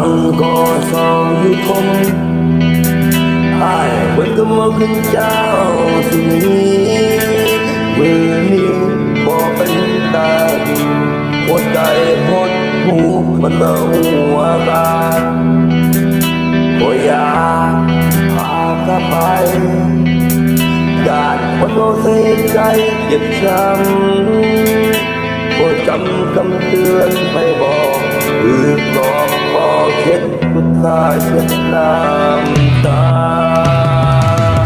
ังก็เศร้าอยู่คงไอ้เบิ่งก็มาขึ้นเจ้าสุนีมือนี้บ่เป็นตาดีหัวใจหดหูมันเบาหัวตาบ่อยากพากลับไปกาดคนโมเสียใจเจ็บช้ำโปรดจำคำเตือนไปบอก หรือบอกบอเช็ดกุตาเช็ดน้ำตา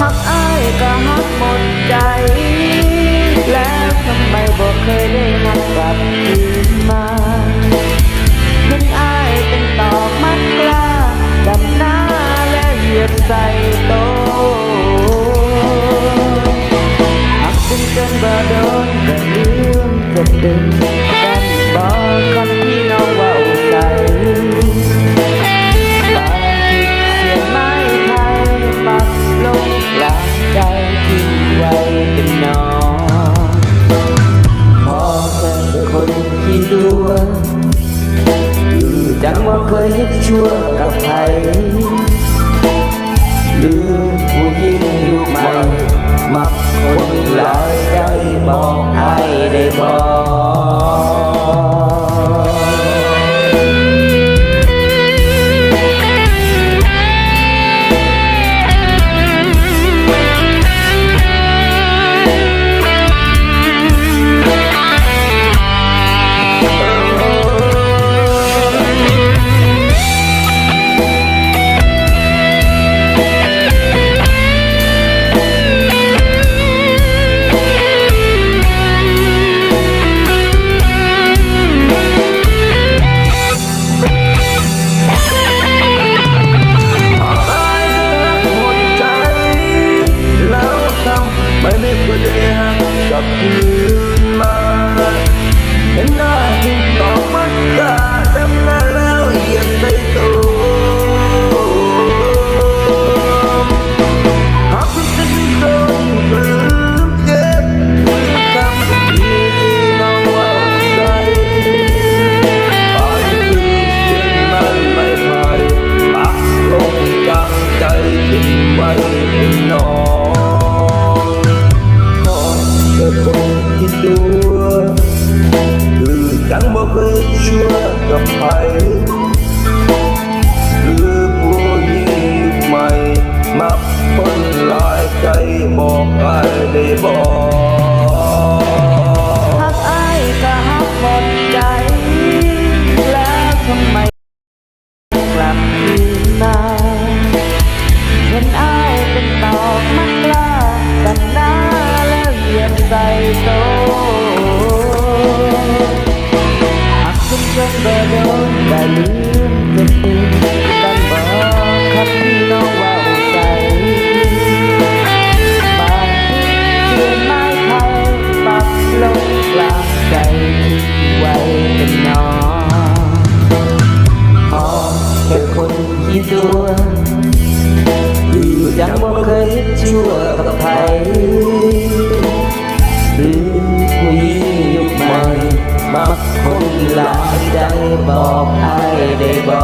หักอ้ายก็หักหมดใจ แล้วทำไมบอกเคยได้หักกลับคืนมาเห็นอ้ายเป็นตอกมัดกล้าดำหน้าและเหยียบใส่โตหักจนจนบ่โดนก็ลืมจะดึง ยเฮ็ดชั่วกับใครลืมผู้หญิ ไม่ไม่ควรได้หักกลับคืนมาเห็นหน้าที่ตอ ที่ตัวคือจังบ่ บอร์โดนได้ลืมจะตื่นกันบอกคำที่น้อง มักคนหลายใจบอกให้ได้บอก